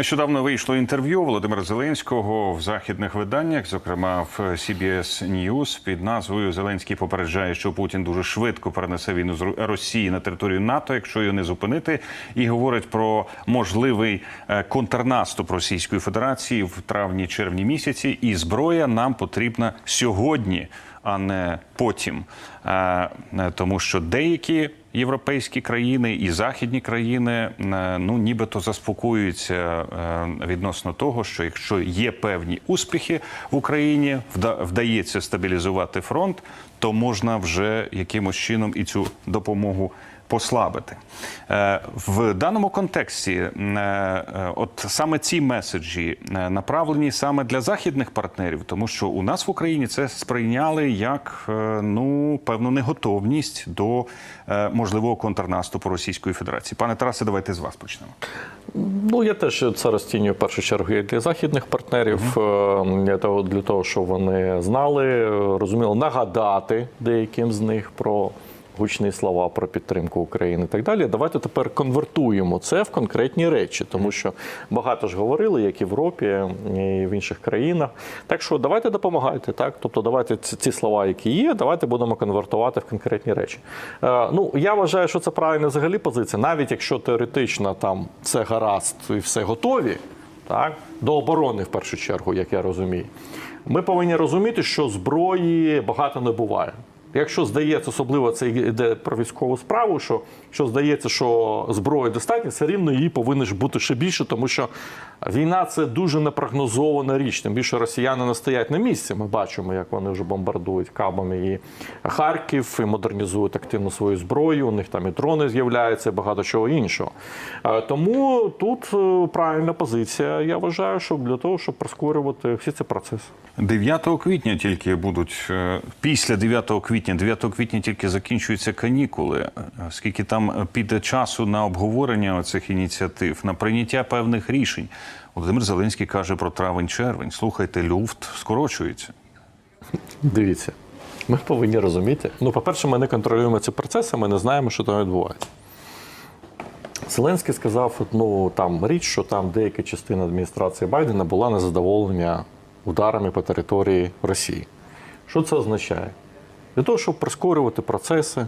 Нещодавно вийшло інтерв'ю Володимира Зеленського в західних виданнях, зокрема в CBS News, під назвою Зеленський попереджає, що Путін дуже швидко перенесе війну з Росії на територію НАТО, якщо її не зупинити, і говорить про можливий е, контрнаступ Російської Федерації в травні-червні місяці. І зброя нам потрібна сьогодні, а не потім, Е, е, тому що деякі європейські країни і західні країни е, ну нібито заспокоюються відносно того, що якщо є певні успіхи в Україні, вда- вдається стабілізувати фронт, то можна вже якимось чином і цю допомогу послабити. Е, В даному контексті, е, е, от саме ці меседжі направлені саме для західних партнерів, тому що у нас в Україні це сприйняли як ну певну неготовність до можливого контрнаступу Російської Федерації. Пане Тарасе, давайте з вас почнемо. Ну, я теж це розцінюю в першу чергу як для західних партнерів, е, для того, для того, щоб вони знали, розуміли, нагадати деяким з них про гучні слова про підтримку України і так далі. Давайте тепер конвертуємо це в конкретні речі, тому що багато ж говорили, як і в Європі і в інших країнах. Так що давайте допомагайте, так тобто давайте ці, слова, які є, давайте будемо конвертувати в конкретні речі. Е, ну я вважаю, що це правильна взагалі позиція, навіть якщо теоретично там все гаразд і все готові, так до оборони в першу чергу, як я розумію. Ми повинні розуміти, що зброї багато не буває. Якщо здається, особливо це йде про військову справу, що, що здається, що зброї достатньо, все рівно її повинно ж бути ще більше, тому що війна це дуже непрогнозована річ. Тим більше росіяни не стоять на місці. Ми бачимо, як вони вже бомбардують кабами і Харків, і модернізують активно свою зброю. У них там і дрони з'являються, і багато чого іншого. Е, Тому тут е, правильна позиція. Я вважаю, що для того, щоб прискорювати всі ці процеси. 9 квітня тільки будуть е, після 9 квітня. 9 квітня тільки закінчуються канікули. Е, Скільки там піде часу на обговорення цих ініціатив, на прийняття певних рішень. Володимир Зеленський каже про травень-червень. Слухайте, люфт скорочується. Дивіться, ми повинні розуміти. Ну, по-перше, ми не контролюємо ці процеси, ми не знаємо, що там відбувається. Зеленський сказав одну там річ, що там деяка частина адміністрації Байдена була незадоволення ударами по території Росії. Що це означає? Для того, щоб прискорювати процеси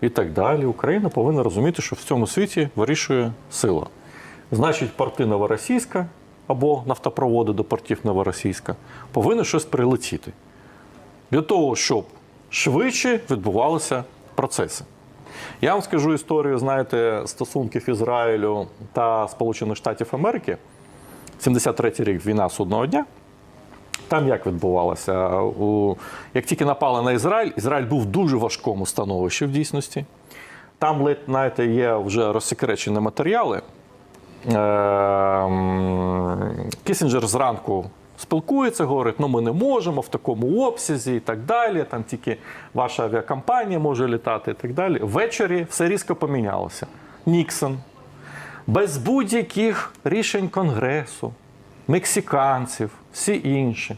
і так далі, Україна повинна розуміти, що в цьому світі вирішує сила. Значить, порти новоросійська або нафтопроводи до портів новоросійська повинні щось прилетіти для того, щоб швидше відбувалися процеси. Я вам скажу історію, знаєте, стосунків Ізраїлю та Сполучених Штатів Америки. 73-й рік війна судного дня. Там як відбувалося? У... Як тільки напали на Ізраїль, Ізраїль був в дуже важкому становищі в дійсності. Там ледь, знаєте, є вже розсекречені матеріали. Ем, Кісінджер зранку спілкується, говорить, ну ми не можемо в такому обсязі і так далі. Там тільки ваша авіакомпанія може літати і так далі. Ввечері все різко помінялося. Ніксон без будь-яких рішень Конгресу, мексиканців, всі інші.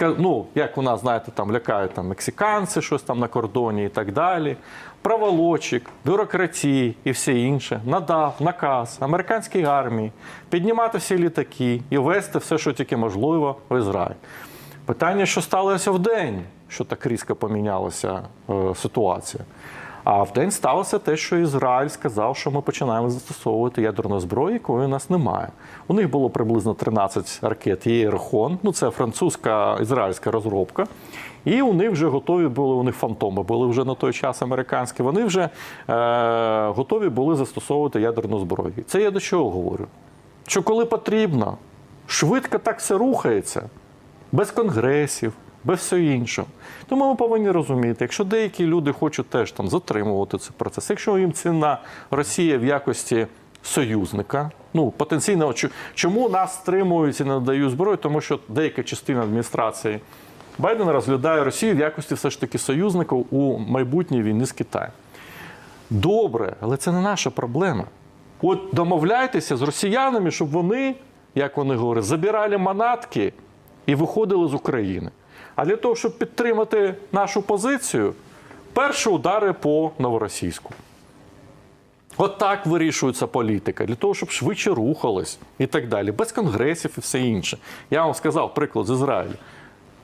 Ну, як у нас, знаєте, там лякають там мексиканці, щось там на кордоні і так далі. Праволочик, бюрократії і все інше. Надав наказ американській армії піднімати всі літаки і вести все, що тільки можливо, в Ізраїль. Питання, що сталося в день, що так різко помінялася е, ситуація. А в день сталося те, що Ізраїль сказав, що ми починаємо застосовувати ядерну зброю, якої у нас немає. У них було приблизно 13 ракет Єрхон, ну це французька ізраїльська розробка. І у них вже готові були, у них фантоми були вже на той час американські. Вони вже е, готові були застосовувати ядерну зброю. Це я до чого говорю? Що коли потрібно, швидко так все рухається без конгресів, без всього іншого. Тому ми повинні розуміти, якщо деякі люди хочуть теж там затримувати цей процес, якщо їм ціна Росія в якості союзника, ну потенційно, чому нас стримують і не надають зброю, тому що деяка частина адміністрації Байден розглядає Росію в якості все ж таки союзника у майбутній війни з Китаєм. Добре, але це не наша проблема. От домовляйтеся з росіянами, щоб вони, як вони говорять, забирали манатки і виходили з України. А для того, щоб підтримати нашу позицію, перші удари по новоросійську. От так вирішується політика, для того, щоб швидше рухались і так далі, без конгресів і все інше. Я вам сказав приклад з Ізраїлю.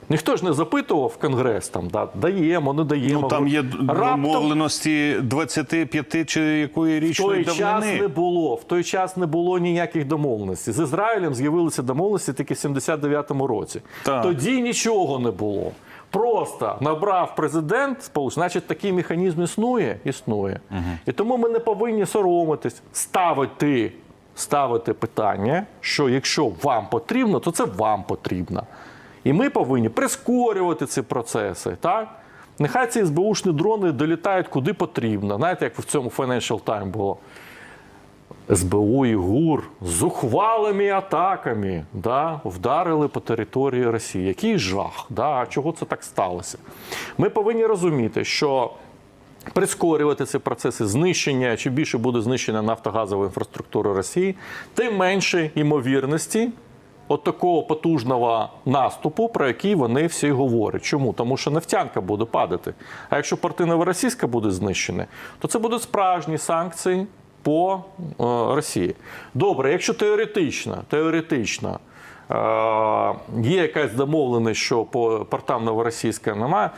Ніхто ж не запитував Конгрес там, да, даємо, не даємо. Ну, там є Раптом домовленості 25 чи якої в той річної час не було. В той час не було ніяких домовленостей. З Ізраїлем з'явилися домовленості тільки в 79-му році. Так. Тоді нічого не було. Просто набрав президент сполуч, значить такий механізм існує, існує. І тому ми не повинні соромитись, ставити, ставити питання, що якщо вам потрібно, то це вам потрібно. І ми повинні прискорювати ці процеси. Так? Нехай ці СБУшні дрони долітають куди потрібно. Знаєте, як в цьому Financial Times було. СБУ і ГУР з зухвалими атаками да, вдарили по території Росії. Який жах? Да? А Чого це так сталося? Ми повинні розуміти, що прискорювати ці процеси знищення, чи більше буде знищена нафтогазова інфраструктура Росії, тим менше ймовірності от такого потужного наступу, про який вони всі говорять. Чому? Тому що нефтянка буде падати. А якщо порти Новоросійська буде знищена, то це будуть справжні санкції по е, Росії. Добре, якщо теоретично, теоретично е, є якась домовленість, що по портам Новоросійська немає.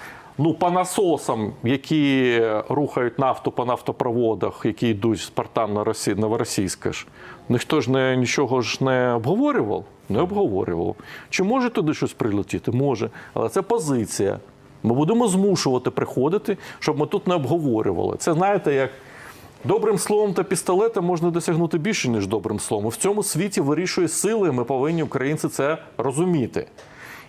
Ну, по насосам, які рухають нафту по нафтопроводах, які йдуть з портам на Росі... Новоросійська ж, ніхто ж не, нічого ж не обговорював? Не обговорював. Чи може туди щось прилетіти? Може. Але це позиція. Ми будемо змушувати приходити, щоб ми тут не обговорювали. Це знаєте, як добрим словом та пістолетом можна досягнути більше, ніж добрим словом. В цьому світі вирішує сили, ми повинні українці це розуміти.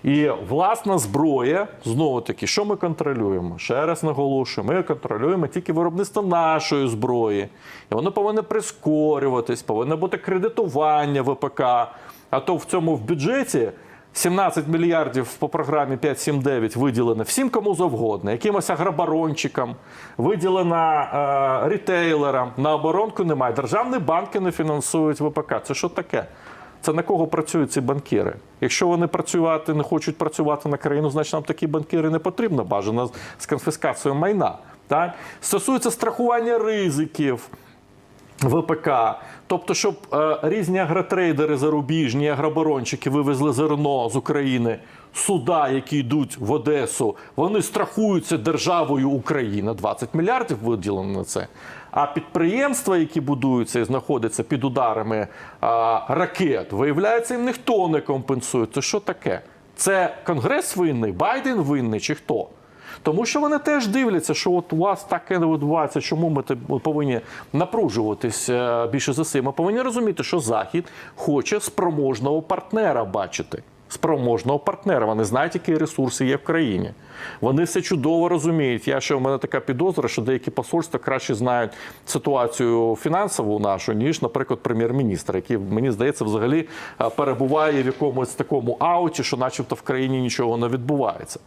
І власна зброя, знову таки, що ми контролюємо? Ще раз наголошую, ми контролюємо тільки виробництво нашої зброї. І воно повинно прискорюватись, повинно бути кредитування ВПК. А то в цьому в бюджеті 17 мільярдів по програмі 579 виділено всім кому завгодно, якимось агробарончикам, виділено е, рітейлерам. На оборонку немає. Державні банки не фінансують ВПК. Це що таке? Це на кого працюють ці банкіри? Якщо вони працювати не хочуть працювати на країну, значить нам такі банкіри не потрібно. Бажано з конфіскацією майна. Так? Стосується страхування ризиків. ВПК, тобто, щоб е, різні агротрейдери зарубіжні, агроборончики вивезли зерно з України, суда, які йдуть в Одесу, вони страхуються державою Україна. 20 мільярдів виділено на це. А підприємства, які будуються і знаходяться під ударами а, ракет, виявляється, їм ніхто не компенсує. Це що таке? Це Конгрес винний, Байден винний чи хто? Тому що вони теж дивляться, що от у вас таке не відбувається, чому ми повинні напружуватись е, більше за цим. Ми повинні розуміти, що Захід хоче спроможного партнера бачити. Спроможного партнера. Вони знають, які ресурси є в країні. Вони все чудово розуміють. Я ще у мене така підозра, що деякі посольства краще знають ситуацію фінансову нашу, ніж, наприклад, прем'єр-міністр, який мені здається, взагалі е, перебуває в якомусь такому ауті, що, начебто, в країні нічого не відбувається.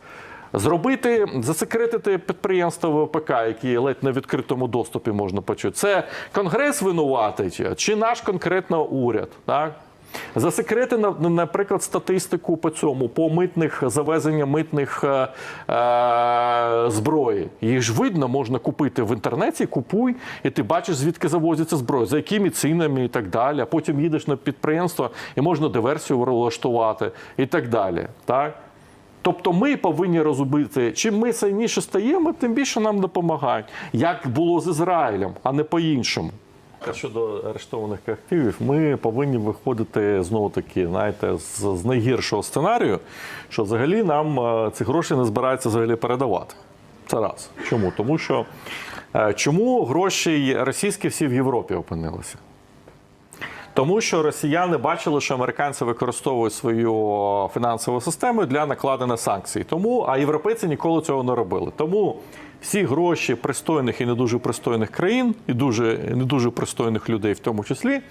Зробити, засекретити підприємства ВПК, які ледь на відкритому доступі можна почути. Це конгрес винуватий чи- чи наш конкретно уряд. Так? Засекрети, наприклад, статистику по цьому, по митних завезення митних е, е, зброї. Їх ж видно, можна купити в інтернеті, купуй, і ти бачиш, звідки завозиться зброя, за якими цінами і так далі. А потім їдеш на підприємство і можна диверсію влаштувати і так далі. Так? Тобто ми повинні розуміти, чим ми сильніше стаємо, тим більше нам допомагають. Як було з Ізраїлем, а не по-іншому. Щодо арештованих активів, ми повинні виходити знову таки, знаєте, з, з найгіршого сценарію, що взагалі нам е, ці гроші не збираються взагалі передавати. Це раз. Чому? Тому що е, чому гроші російські всі в Європі опинилися? Тому що росіяни бачили, що американці використовують свою фінансову систему для накладення санкцій. Тому а європейці ніколи цього не робили. Тому всі гроші пристойних і не дуже пристойних країн, і дуже не дуже пристойних людей, в тому числі,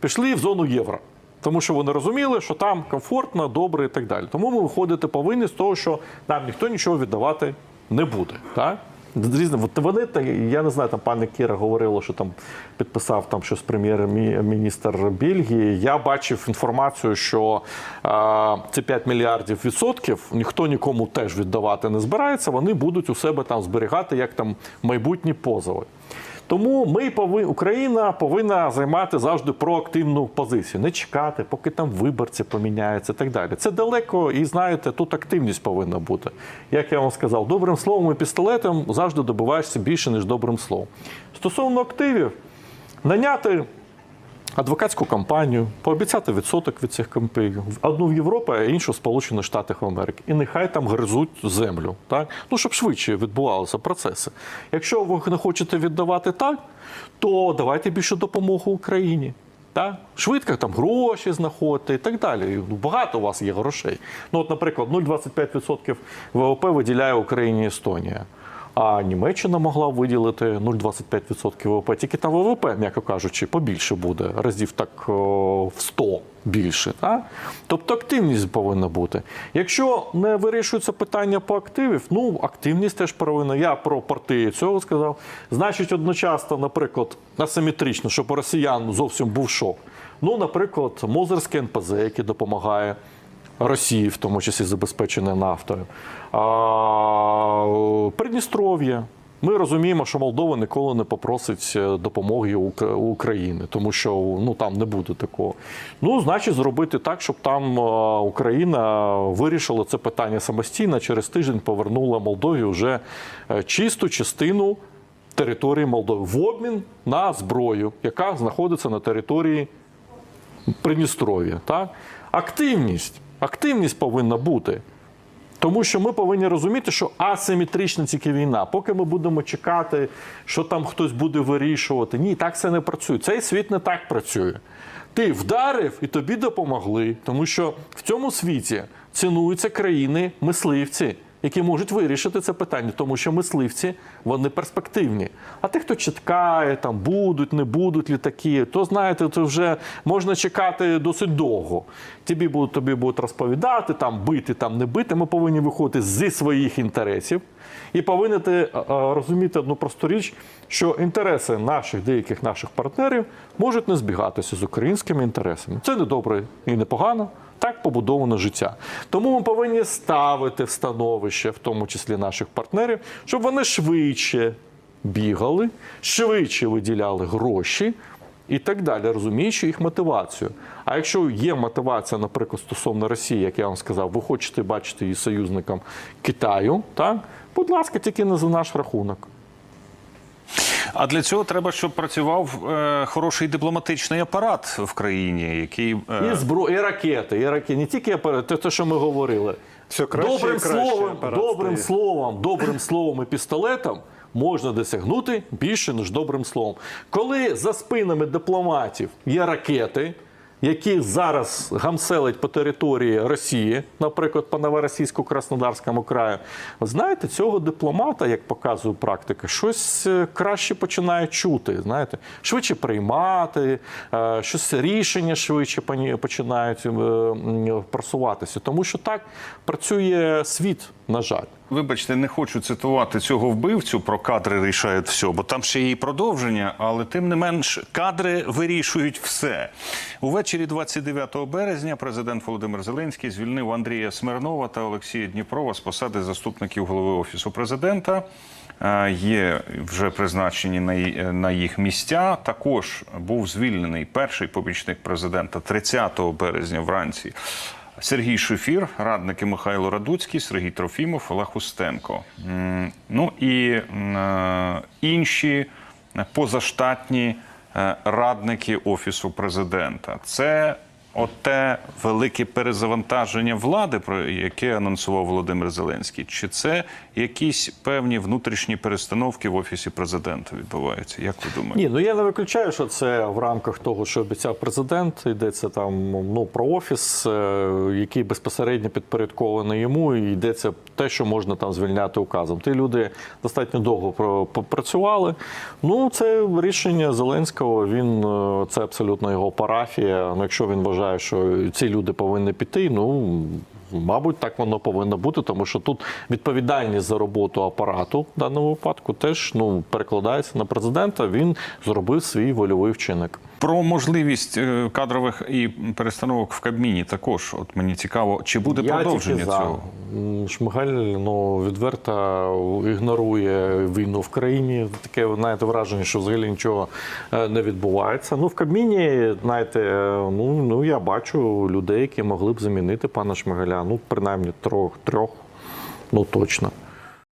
пішли в зону євро. Тому що вони розуміли, що там комфортно, добре і так далі. Тому ми виходити повинні з того, що нам ніхто нічого віддавати не буде. Так? Різне, от вони я не знаю, там пане Кіра говорило, що там підписав там щось прем'єр-міністр Бельгії. Я бачив інформацію, що е, ці 5 мільярдів відсотків ніхто нікому теж віддавати не збирається. Вони будуть у себе там зберігати як там майбутні позови. Тому ми повинні, Україна повинна займати завжди проактивну позицію, не чекати, поки там виборці поміняються і так далі. Це далеко, і знаєте, тут активність повинна бути. Як я вам сказав, добрим словом і пістолетом завжди добиваєшся більше, ніж добрим словом. Стосовно активів, наняти адвокатську компанію, пообіцяти відсоток від цих компаній. Одну в Європу, а іншу в Сполучених Штатах Америки. І нехай там гризуть землю. Так? Ну, щоб швидше відбувалися процеси. Якщо ви не хочете віддавати так, то давайте більше допомогу Україні. Так? Швидко там гроші знаходити і так далі. Ну, Багато у вас є грошей. Ну, от, наприклад, 0,25% ВВП виділяє Україні Естонія. А Німеччина могла виділити 0,25% ВВП. Тільки там ВВП, м'яко кажучи, побільше буде, разів так в 100 більше. Так? Тобто активність повинна бути. Якщо не вирішується питання по активів, ну активність теж повинна. Я про партії цього сказав. Значить, одночасно, наприклад, асиметрично, щоб у росіян зовсім був шок. Ну, наприклад, Мозерське НПЗ, яке допомагає. Росії, в тому числі забезпечене нафтою. А, Придністров'я. Ми розуміємо, що Молдова ніколи не попросить е, допомоги України, тому що ну там не буде такого. Ну, значить, зробити так, щоб там е, Україна вирішила це питання самостійно. Через тиждень повернула Молдові вже е, чисту частину території Молдови в обмін на зброю, яка знаходиться на території Придністров'я. Так? Активність. Активність повинна бути. Тому що ми повинні розуміти, що асиметрична тільки війна. Поки ми будемо чекати, що там хтось буде вирішувати. Ні, так це не працює. Цей світ не так працює. Ти вдарив і тобі допомогли, тому що в цьому світі цінуються країни мисливці, які можуть вирішити це питання, тому що мисливці вони перспективні. А ти, хто чіткає, там будуть, не будуть літаки, то знаєте, то вже можна чекати досить довго. Тобі будуть тобі будуть розповідати, там бити, там не бити. Ми повинні виходити зі своїх інтересів і повинні е, е, розуміти одну просту річ, що інтереси наших деяких наших партнерів можуть не збігатися з українськими інтересами. Це не добре і не погано. Так побудовано життя. Тому ми повинні ставити в становище, в тому числі наших партнерів, щоб вони швидше бігали, швидше виділяли гроші і так далі, розуміючи їх мотивацію. А якщо є мотивація, наприклад, стосовно Росії, як я вам сказав, ви хочете бачити її союзником Китаю, так? Будь ласка, тільки не за наш рахунок. А для цього треба, щоб працював е, хороший дипломатичний апарат в країні, який е, І збро... і ракети, і ракети. Не тільки апарат, те, те, що ми говорили. Все краще добрим і краще словом, добрим стає. словом, добрим словом і пістолетом можна досягнути більше, ніж добрим словом. Коли за спинами дипломатів є ракети, які зараз гамселять по території Росії, наприклад, по новоросійсько-краснодарському краю, знаєте, цього дипломата, як показує практика, щось е, краще починає чути. Знаєте, швидше приймати, е, щось рішення швидше починають е, просуватися. Тому що так працює світ, на жаль. Вибачте, не хочу цитувати цього вбивцю про кадри рішають все, бо там ще є і продовження, але тим не менш кадри вирішують все. Увечері 29 березня президент Володимир Зеленський звільнив Андрія Смирнова та Олексія Дніпрова з посади заступників голови офісу президента. Е, Є вже призначені на їх місця. Також був звільнений перший помічник президента 30 березня вранці. Сергій Шефір, радники Михайло Радуцький, Сергій Трофімов, Олег Устенко. Ну і е, інші позаштатні е, радники Офісу президента. Це оте велике перезавантаження влади, про яке анонсував Володимир Зеленський. Чи це якісь певні внутрішні перестановки в Офісі президента відбуваються? Як ви думаєте? Ні, ну я не виключаю, що це в рамках того, що обіцяв президент. Йдеться там ну про офіс, е, який безпосередньо підпорядкований йому, і йдеться те, що можна там звільняти указом. Ті люди достатньо довго попрацювали. Ну, це рішення Зеленського. Він е, це абсолютно його парафія. Ну, якщо він вважає, що ці люди повинні піти, ну. Мабуть, так воно повинно бути, тому що тут відповідальність за роботу апарату в даному випадку теж ну перекладається на президента. Він зробив свій вольовий вчинок. Про можливість е, кадрових і перестановок в Кабміні також. От мені цікаво, чи буде Я продовження тільки за. цього? Шмигаль ну, відверто ігнорує війну в країні. Таке знаєте, враження, що взагалі нічого е, не відбувається. Ну, в Кабміні, знаєте, е, ну, ну я бачу людей, які могли б замінити пана Шмигаля. Ну, принаймні трьох, трьох, ну точно.